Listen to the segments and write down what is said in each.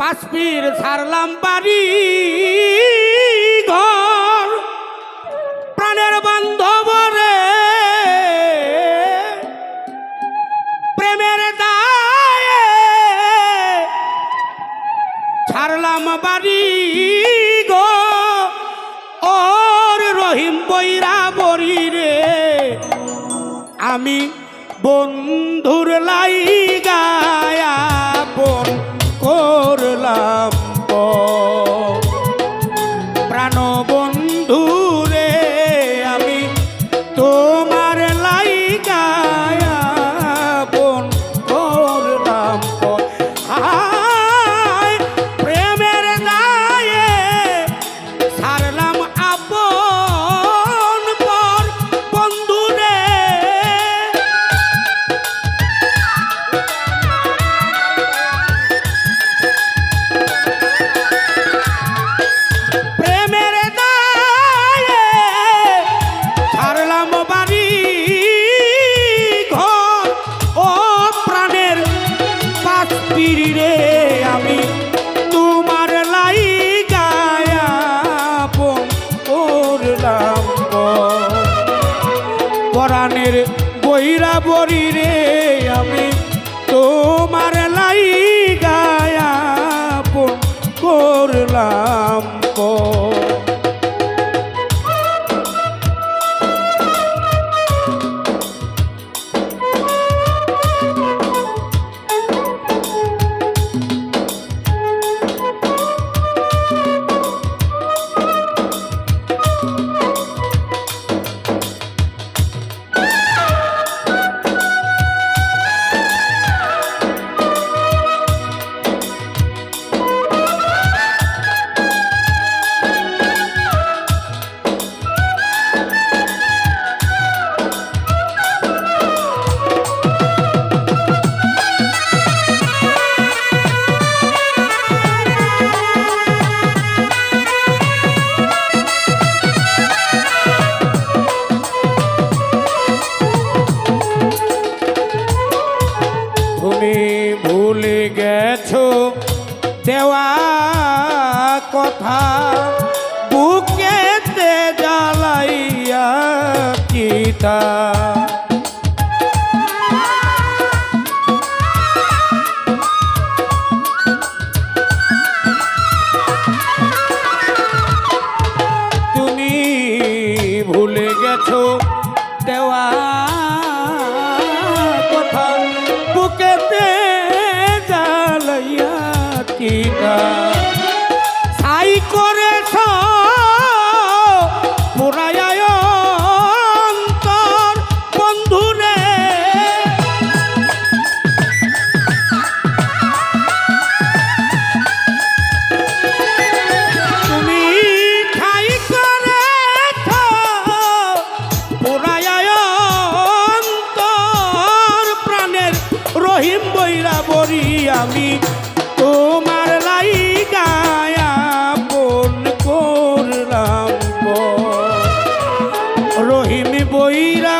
পাঁচপির ছাড়লাম বাড়ি ঘর। প্রাণের বান্ধব রে প্রেমের দায়ে ছাড়লাম বাড়ি ওর রহিম বৈরা বরি রে, আমি বন্ধুর লাই গায়া করলাম পর। দেওয়া কথা বুকেতে জ্বালাইয়া কিতা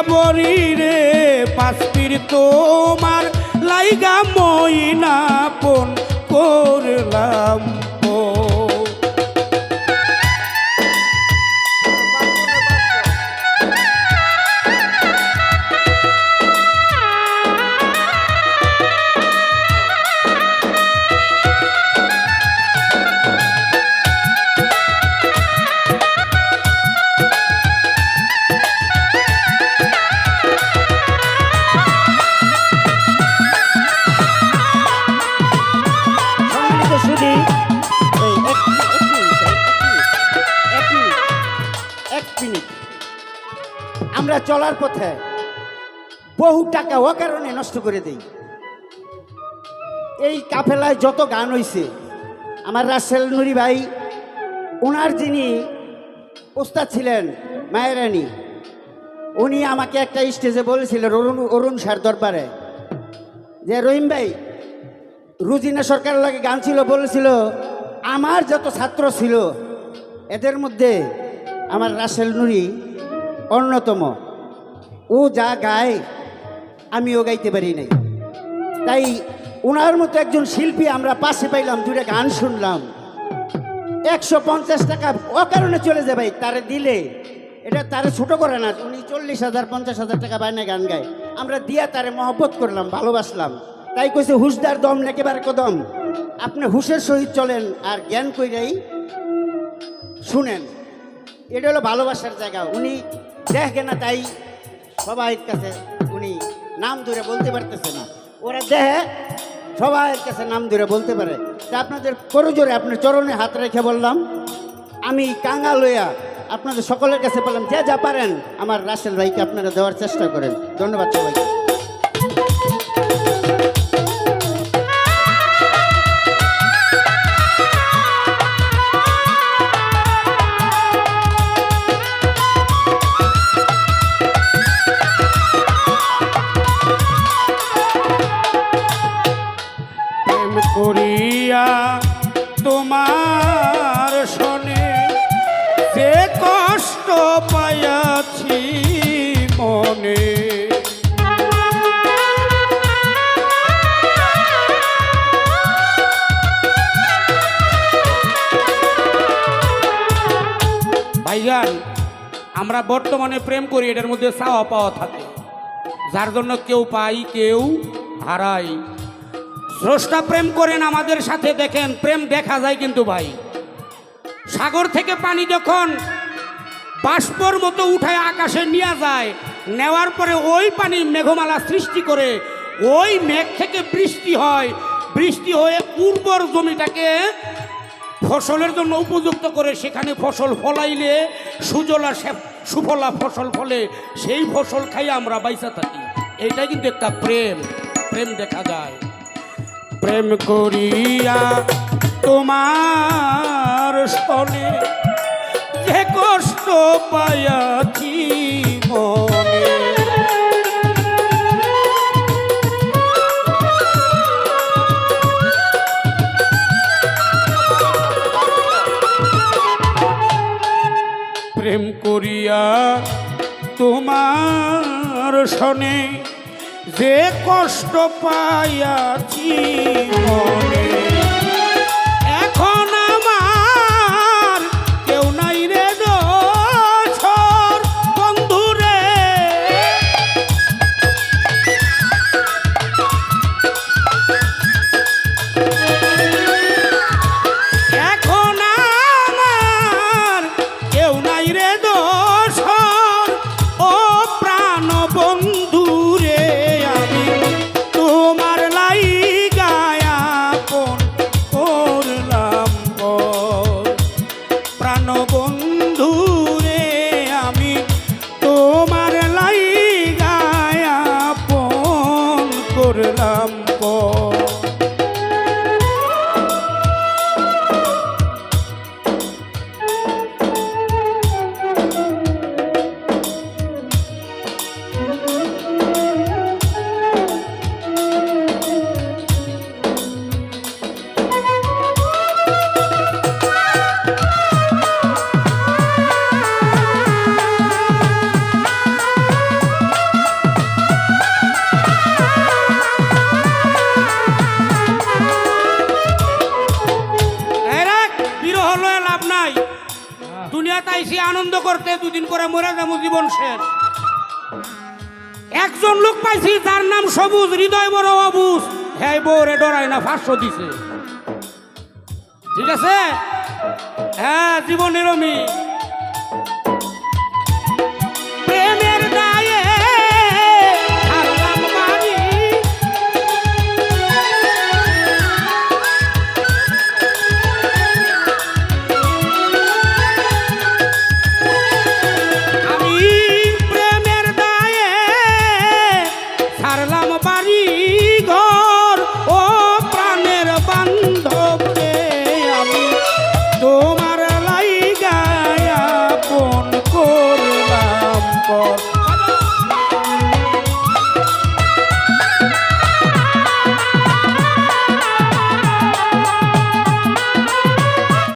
বৈরা রে পাশপির তোমার লাইগা মইনা পন করলাম। আমরা চলার পথে বহু টাকা ও কারণে নষ্ট করে দেই। এই কাফেলায় যত গান হইছে, আমার রাসেল নুরি ভাই ওনার যিনি ওস্তাদ ছিলেন মায়েরানি উনি আমাকে একটা স্টেজে বলেছিলেন অরুণ অরুণ সার দরবারে, যে রহিম ভাই রুজিনা সরকারের লাগে গান ছিল, বলেছিল, আমার যত ছাত্র ছিল, এদের মধ্যে আমার রাসেল নুরি অন্যতম। ও যা গায়, আমিও গাইতে পারি নাই। তাই ওনার মতো একজন শিল্পী আমরা পাশে পাইলাম দূরে গান শুনলাম। একশো পঞ্চাশ টাকা অকারণে চলে যায় ভাই, তারে দিলে। এটা তারে ছোট করে না, উনি চল্লিশ হাজার, পঞ্চাশ হাজার টাকা বাইনে গান গায়। আমরা দিয়া তারে মহব্বত করলাম, ভালোবাসলাম। তাই কইছে, হুশদার দম, একেবারে কদম। আপনি হুশের সহিত চলেন আর জ্ঞান কইরাই শুনেন। এটা হলো ভালোবাসার জায়গা। উনি দেখে না, তাই সবাই কাছে উনি নাম ধরে বলতে পারতেছে না। ওরা দেখে সবার কাছে নাম ধরে বলতে পারে। তা আপনাদের করজোরে আপনার চরণে হাত রেখে বললাম, আমি কাঙ্গা লইয়া আপনাদের সকলের কাছে বললাম, যে যা পারেন, আমার রাসেল ভাইকে আপনারা দেওয়ার চেষ্টা করেন। ধন্যবাদ সবাইকে। আমরা বর্তমানে প্রেম করি, এটার মধ্যে চাওয়া পাওয়া থাকে। যার জন্য কেউ পাই, কেউ হারাই। স্রষ্টা প্রেম করেন আমাদের সাথে, দেখেন, প্রেম দেখা যায় কিন্তু ভাই। সাগর থেকে পানি যখন বাষ্পর মতো উঠায় আকাশে নিয়ে যায়, নেওয়ার পরে ওই পানি মেঘমালা সৃষ্টি করে, ওই মেঘ থেকে বৃষ্টি হয়। বৃষ্টি হয়ে উর্বর জমিটাকে ফসলের জন্য উপযুক্ত করে, সেখানে ফসল ফলাইলে সুজলা সুফলা ফসল ফলে সেই ফসল খাই আমরা বাইসা থাকি। এইটা কিন্তু একটা প্রেম। প্রেম দেখা যায়। প্রেম করিয়া তোমার স্থলে যে কষ্ট পাইয়াছি প্রেম করিয়া তোমার শনে যে কষ্ট পাইয়াছি মনে। আনন্দ করতে দুদিন করে মরে যাব, জীবন শেষ। একজন লোক পাইছি তার নাম সবুজ, হৃদয় বড় অবুজ। হ্যাঁ বউরে ডরায় না ফাঁসশো দিছে। ঠিক আছে? হ্যাঁ জীবন নিরমী।